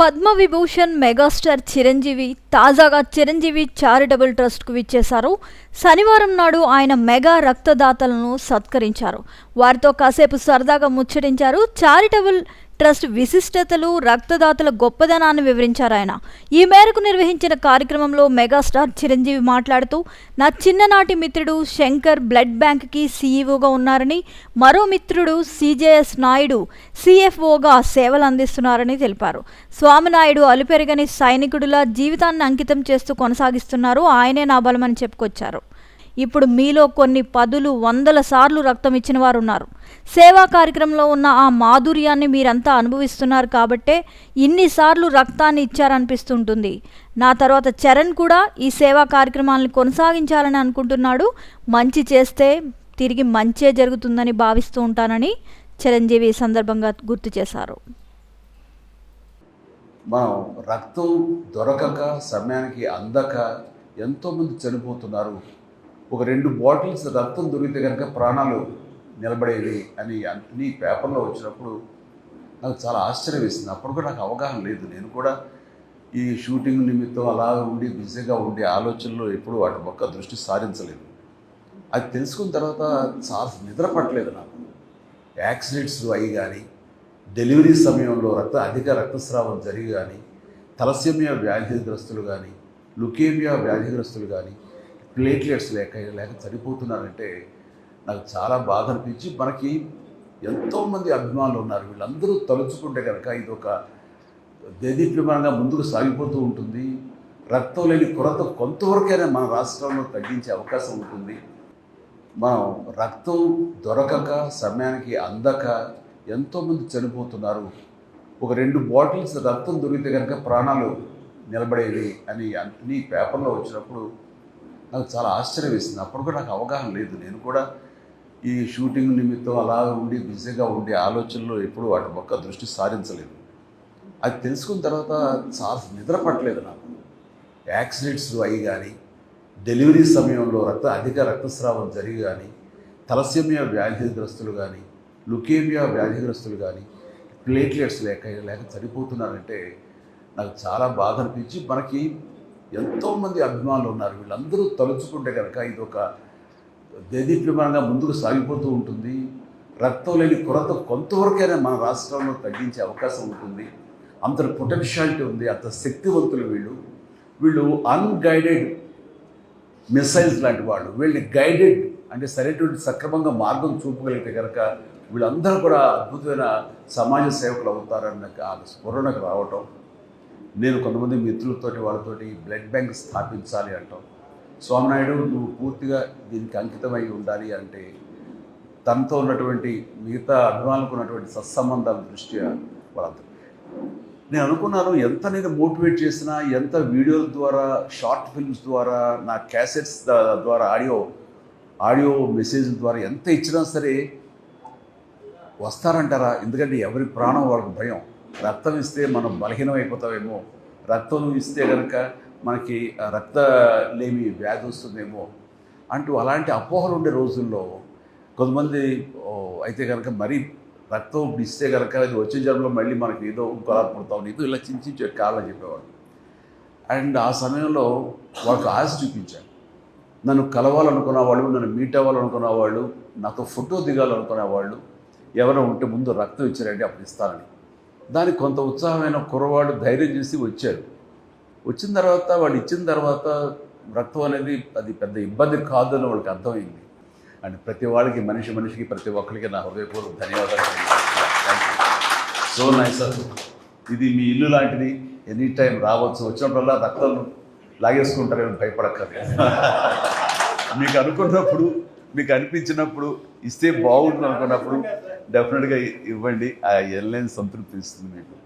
Padma Vibhushan megastar Chiranjeevi తాజాగా Chiranjeevi charitable ట్రస్ట్కు విచ్చేశారు. శనివారం నాడు ఆయన మెగా రక్తదాతలను సత్కరించారు. వారితో కాసేపు సరదాగా ముచ్చటించారు. చారిటబుల్ ట్రస్ట్ విశిష్టతలు రక్తదాతల గొప్పదనాన్ని వివరించారు ఆయన. ఈ మేరకు నిర్వహించిన కార్యక్రమంలో మెగాస్టార్ చిరంజీవి మాట్లాడుతూ నా చిన్ననాటి మిత్రుడు శంకర్ బ్లడ్ బ్యాంక్కి సీఈఓగా ఉన్నారని మరో మిత్రుడు సిజేఎస్ నాయుడు సిఎఫ్ఓగా సేవలు అందిస్తున్నారని తెలిపారు. స్వామినాయుడు అలుపెరగని సైనికుడిలా జీవితాన్ని అంకితం చేస్తూ కొనసాగిస్తున్నారు. ఆయనే నా బలమని చెప్పుకొచ్చారు. ఇప్పుడు మీలో కొన్ని పదులు వందల సార్లు రక్తం ఇచ్చిన వారు ఉన్నారు సేవా కార్యక్రమంలో ఉన్న ఆ మాధుర్యాన్ని మీరంతా అనుభవిస్తున్నారు కాబట్టే ఇన్నిసార్లు రక్తాన్ని ఇచ్చారనిపిస్తుంటుంది. నా తర్వాత చరణ్ కూడా ఈ సేవా కార్యక్రమాలను కొనసాగించాలని అనుకుంటున్నాడు. మంచి చేస్తే తిరిగి మంచే జరుగుతుందని భావిస్తూ ఉంటానని చిరంజీవి సందర్భంగా గుర్తు చేశారు. మనం రక్తం దొరకక సమయానికి అందక ఎంతోమంది చనిపోతున్నారు. ఒక రెండు బాటిల్స్ రక్తం దొరికితే కనుక ప్రాణాలు నిలబడేవి అని అన్ని పేపర్లో వచ్చినప్పుడు నాకు చాలా ఆశ్చర్యం వేసింది. అప్పుడు కూడా నాకు అవగాహన లేదు. నేను కూడా ఈ షూటింగ్ నిమిత్తం అలా ఉండి బిజీగా ఉండి ఆలోచనలో ఎప్పుడూ వాటి పక్క దృష్టి సారించలేదు. అది తెలుసుకున్న తర్వాత చాలా నిద్ర పట్టలేదు నాకు. యాక్సిడెంట్స్ అయ్యి కానీ డెలివరీ సమయంలో రక్త అధిక రక్తస్రావం జరిగి కానీ తలసేమియా వ్యాధిగ్రస్తులు కానీ లుకేమియా వ్యాధిగ్రస్తులు కానీ ప్లేట్లెట్స్ లేక లేక చనిపోతున్నారంటే నాకు చాలా బాధ అనిపించి మనకి ఎంతోమంది అభిమానులు ఉన్నారు. వీళ్ళందరూ తలుచుకుంటే కనుక ఇది ఒక దేదీప్యమానంగా ముందుకు సాగిపోతూ ఉంటుంది. రక్తం లేని కొరత కొంతవరకైనా మన రాష్ట్రంలో తగ్గించే అవకాశం ఉంటుంది. మనం రక్తం దొరకక సమయానికి అందక ఎంతోమంది చనిపోతున్నారు. ఒక రెండు బాటిల్స్ రక్తం దొరికితే కనుక ప్రాణాలు నిలబడేవి అని అన్ని పేపర్లో వచ్చినప్పుడు నాకు చాలా ఆశ్చర్యం వేసింది అప్పుడు కూడా నాకు అవగాహన లేదు. నేను కూడా ఈ షూటింగ్ నిమిత్తం అలా ఉండి బిజీగా ఉండి ఆలోచనలో ఎప్పుడూ వాటి పక్క దృష్టి సారించలేదు. అది తెలుసుకున్న తర్వాత చాలా నిద్ర పట్టలేదు నాకు. యాక్సిడెంట్స్ అయ్యి కానీ డెలివరీ సమయంలో రక్త అధిక రక్తస్రావం జరిగి కానీ తలసేమియా వ్యాధిగ్రస్తులు కానీ లుకేమియా వ్యాధిగ్రస్తులు కానీ ప్లేట్లెట్స్ లేక లేక చనిపోతున్నారంటే నాకు చాలా బాధ అనిపించి మనకి ఎంతోమంది అభిమానులు ఉన్నారు. వీళ్ళందరూ తలుచుకుంటే కనుక ఇది ఒక దేదీప్యమానంగా ముందుకు సాగిపోతూ ఉంటుంది. రక్తం లేని కొరత కొంతవరకైనా మన రాష్ట్రంలో తగ్గించే అవకాశం ఉంటుంది. అంత పొటెన్షియాలిటీ ఉంది. అంత శక్తివంతులు వీళ్ళు. వీళ్ళు అన్గైడెడ్ మిసైల్స్ లాంటి వాళ్ళు. వీళ్ళని గైడెడ్ అంటే సరైనటువంటి సక్రమంగా మార్గం చూపగలిగితే కనుక వీళ్ళందరూ కూడా అద్భుతమైన సమాజ సేవకులు అవుతారన్న ఆ స్ఫురణకు రావటం నేను కొంతమంది మిత్రులతోటి వాళ్ళతోటి బ్లడ్ బ్యాంక్ స్థాపించాలి అంటాం. స్వామినాయుడు నువ్వు పూర్తిగా దీనికి అంకితమై ఉండాలి అంటే తనతో ఉన్నటువంటి మిగతా అభిమానులకు ఉన్నటువంటి సత్సంబంధాల దృష్ట్యా వాళ్ళంతా నేను అనుకున్నాను ఎంత నేను మోటివేట్ చేసినా ఎంత వీడియోల ద్వారా షార్ట్ ఫిల్మ్స్ ద్వారా నా క్యాసెట్స్ ద్వారా ఆడియో ఆడియో మెసేజ్ ద్వారా ఎంత ఇచ్చినా సరే వస్తారంటారా? ఎందుకంటే ఎవరి ప్రాణం వాళ్ళకి భయం. రక్తం ఇస్తే మనం బలహీనం అయిపోతామేమో రక్తం ఇస్తే కనుక మనకి రక్త లేమి వ్యాధి వస్తుందేమో అంటూ అలాంటి అపోహలు ఉండే రోజుల్లో కొంతమంది అయితే కనుక మరీ రక్తం ఇస్తే కనుక అది వచ్చే జన్మలో మళ్ళీ మనకి ఏదో ఇంకోలా పుడతాం నీతో ఇలా చించి కావాలని చెప్పేవాడు అండ్ ఆ సమయంలో వాళ్ళకి ఆశ చూపించాను నన్ను కలవాలనుకున్న వాళ్ళు నన్ను మీట్ అవ్వాలనుకున్న వాళ్ళు నాతో ఫోటో దిగాలనుకునే వాళ్ళు ఎవరో ఉంటే ముందు రక్తం ఇచ్చారంటే అప్పుడు ఇస్తానని. దానికి కొంత ఉత్సాహమైన కుర్రవాడు ధైర్యం చేసి వచ్చారు వచ్చిన తర్వాత వాళ్ళు ఇచ్చిన తర్వాత రక్తం అనేది అది పెద్ద ఇబ్బంది కాదు అని వాళ్ళకి అర్థమైంది. అండ్ ప్రతి వాళ్ళకి మనిషి మనిషికి ప్రతి ఒక్కరికి నా హృదయపూర్వక ధన్యవాదాలు. సో నైస్ సార్ ఇది మీ ఇల్లు లాంటిది. ఎనీ టైం రావచ్చు. వచ్చినప్పుడల్లా రక్తం లాగేసుకుంటారేమో భయపడక్కర్లేదు. మీకు అనుకున్నప్పుడు మీకు అనిపించినప్పుడు ఇస్తే బాగుంటుంది అనుకున్నప్పుడు డెఫినెట్గా ఇవ్వండి. ఆ ఎల్లేని సంతృప్తి ఇస్తుంది మీకు.